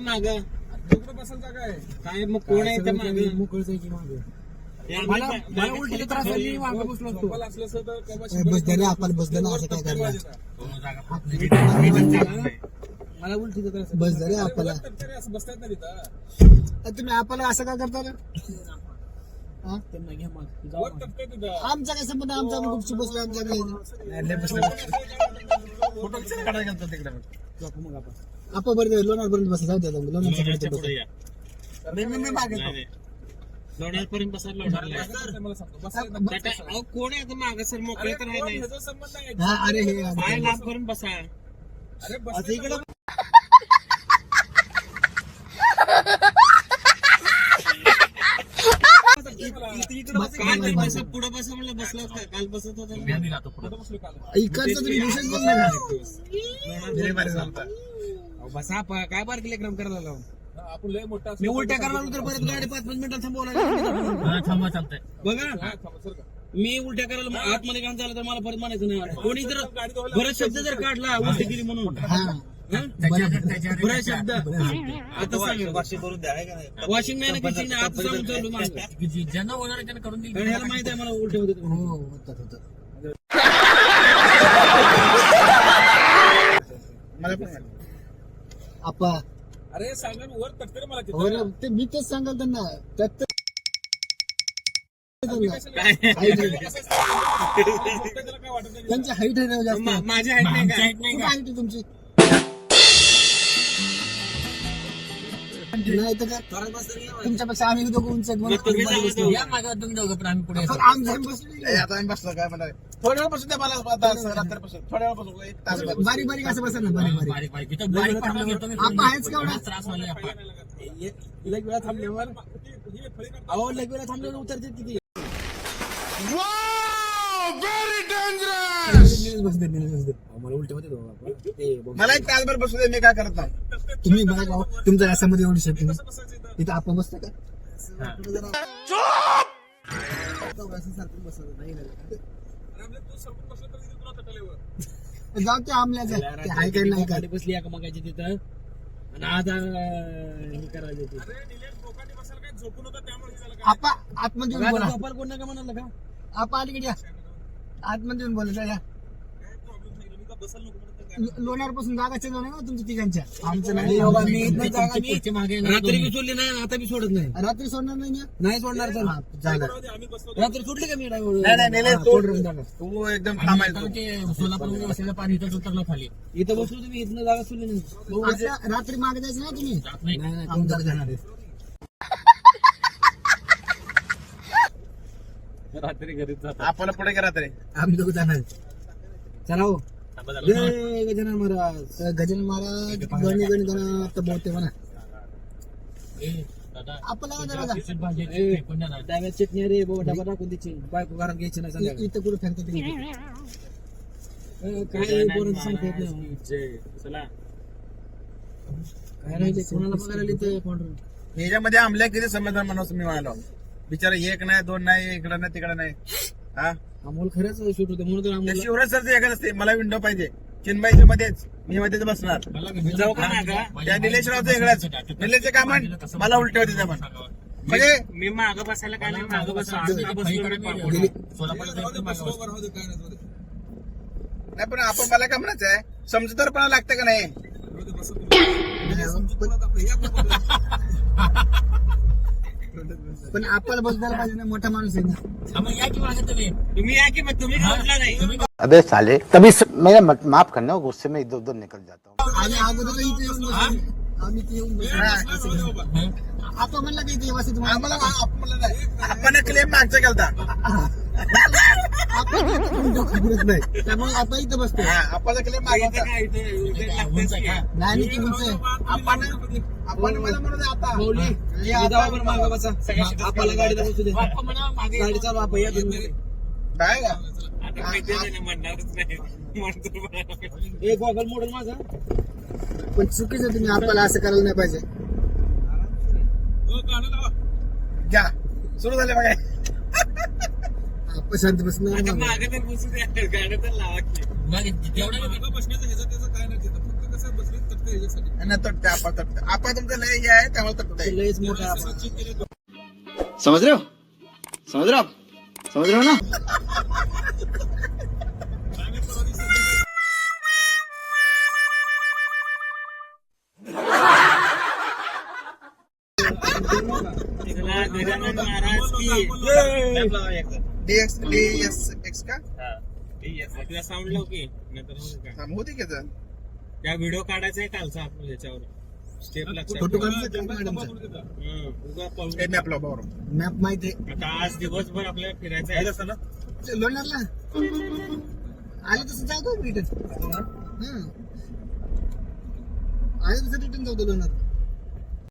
माग तिकडे बसायला जागा आहे काय मग कोण आहे त्या माग मागं. मला मला उलटीचा त्रास मागं बसलो असतो झोपायला असलं असतं तर बस आपण ना असं काय करणार मला उलटीचा त्रास. बस रे आपल्याला तरी असं बसता येत नाही तिथं ए, तुम्ही आपल्याला असं काय करता रे हा? त्यांना घ्या मग. जाऊ वर मग. टपकं तिथं आमचा काय संबंध आमचा आम्ही गुपचूप बसलो आमच्या फोटो काढायला तिकडे जाऊ मग आपण. आपण बरं लोणार पर्यंत बस जाऊ द्या लोणार लोणारच्या पुढे या. मी मी मी मागे नाही, नाही. लोणार पर्यंत बसा लोणारला या. मला सांगतो बसायला येत नाही. टाटा, अहो, कोण आहे माग? सर मोकळे तर नाही हा अरे हे पाय लांब करून बसा. अरे बस आता इकडं काय तर बसा पुढे बसा म्हणलं बसला होता काल बसत होता. ना. काल इकडचं तुम्ही विशेष बोलला ना अहो, बसा प- काय बारकी लेकरम करायला लावून हा, आपण लय मोठा मी उलट्या करणार तर परत गाडी पाच पाच मिनिटात थांबवला बघा मी उलट्या करायला मग आतमध्ये काम झालं तर मला परत म्हणायचं नाही. कोणी जर गाडी धुवायला बरं शब्द जर काढला उलटी केली म्हणून. हा? बरं शब्द. आता सांग. वॉशिंग नाही? आता सांगून मागं. ज्यांना होणार आहे त्यांना करून दिली कारण ह्याला माहीत आहे मला उलटे होते. हो होतात होतात. मला पण माहिती. आपा. अरे सांगा ना, वर मला हो तिथं ते मी तेच सांगाल त्यांना. त्यात तर- मी कशाला- height आहे. मोठं त्याला काय वाटत नाही त्यांची हाईट आहे ना जास्त. नाही height आहे तुमची. नाही तर काय? तुमच्यापेक्षा आम्ही दोघं उंच आहेत म्हणून तुम्ही आम्ही जाऊ या मागे तुम्ही दोघं पण आम्ही पुढे पण आमच्या बसलेली ए, आता आम्ही बसलो काय म्हणणार थोड्या वेळ बसून द्या मला आता रात्रीपासून थोड्या वेळ बसून एक तास आहे. बारीक बारीक असं बसा ना बारीक बारीक. बारीक बारीक. इथं बारीक पडलं घेतो मी आपण आहेच का एवढा? त्रास व्हायला आपण लग वेळा थांबल्यावर अहो लग वेळा थांबल्यावर उतरते किती मला उलटे होते. ते बघ. मला एक तासभर बसू दे मी काय करत नाही. तुम्ही बघा भाऊ, तुमच्या रस्त्यामध्ये एवढी शेप इथं आपण बसतो का? जाऊ ते आमल्याचं ते हाय काय नाही काय? गाडी बसली का मगाची तिथं. आणि आता अं, हे करायचं ते. आपा आतमध्ये येऊन बोला. गोपाल कोण नका म्हणाला का? आपा अलीकडे या. आतमध्ये येऊन बोला या प्रॉब्लेम सांगितलं मी का बसायला नको म्हणत काय लोणार पासून जागा चेंज होणार ना तुमच्या तिघांच्या? आमचं नाही नाही. बाबा, मी इथनं जागा मी पुढच्या मागे रात्री बी सोडली नाही आता बी सोडत नाही. रात्री सोडणार नाही ना? नाही सोडणार हा, झालं. बसलो रात्री सोडली का मी नाही, हा. सोड. तू एकदम थांबायचो सोलापूर पाणी इथं उतरलं खाली? इथं बसलो तुम्ही इथनं जागा सोडली नाही. आता रात्री मागे जायचं ना तुम्ही? जात नाही. नाही, नाही, आमच्याकडे जाणार आहे रात्री घरीच जातात आपण पुढे करा तरी. आम्ही दोघं जाणार आहे. चला हो. जय गजानन महाराज. गजानन महाराज. गणी गणी बोलते म्हणा. आपल्याला चटणी रे बाबा डबा टाकून द्यायची बायको घरात घ्यायची नाही इथं कुठं काय सांगता येत नाही? कोणाला बघायला आली तर पांढरं ह्याच्यामध्ये आमल्या किती समाधान म्हणून मी म्हणालो बिचारा एक नाही दोन नाही इकडं नाही तिकडं नाही. हा? अमोल खरंच शूट होते म्हणून तर अमोल शिवराज सरचं एकच असते मला विंडो पाहिजे. चिन्मयच्या मध्येच मी मध्येच बसणार. जाऊ का त्या निलेशरावचं इकडेच निलेशचे कामन मला उलटे होते त्या पण. म्हणजे मी माग बसायला काय नाही माग आम्ही बसलो नाही पण आपण मला काय म्हणायचं आहे? समजूतदारपणा लागतं का नाही? पण आपल्याला बसवायला पाहिजे ना मोठा माणूस आहे ना हा, मग या की मागे तुम्ही तुम्ही या की मग तुम्ही उठला नाही अबे साले तभी स... मेरा मत- माफ करना गुस्से में इधर उधर निकल जाता हूँ आणि अगोदर इथे येऊन बसलो. आम्ही इथे येऊन बसलो. आपण म्हणलं की इथे व्यवस्थित तुम्हाला आम्हाला आपण नाही. आपण क्लेम मागचा केलता आपण खबरच नाही. त्यामुळे आपण इथं बसतो हा. नाही. तुमचं आपण आपण मला म्हणत आता. हे. आता मागं बसा. आपल्याला बसू दे. गाडी चालू आपण या काय का? आता म्हणणारच नाही. एक गॉगल मोडल माझा. पण चुकीचं तुम्ही आपल्याला असं करायला नाही पाहिजे. घ्या. सुरू झाले बघा. आपण शांत बसणार आता. मागं तर बसू द्या तर लावा की. मागे जेवढं बसण्याचं ह्याचं त्याचं काय नाही तिथं? फक्त कसं बसले तर ते नाही तटते आपा तटते आपा तुमचं लय हे आहे त्यामुळे तटतंय लयच मोठा. समझ रहे हो समझ रहे हो आप समझ रहे हो ना त्याला गजानन महाराज की डीएक्स डीएस एक्स का? आपल्या साऊंड लाव की नाहीतर. थांब होती का? त्या व्हिडिओ काढायचा आहे कालचा आपण ह्याच्यावर स्टेप लक्षात फोटो ठेव. काढायचा का? मॅडमचा. उगा पाहून हे मॅप लाव बरोबर मॅप माहिती आहे. आता आज दिवसभर आपल्याला फिरायचं आहे. लोणारला. आले तसं जाऊ दो रिटर्न आले तसं रिटर्न जाऊ दो लोणार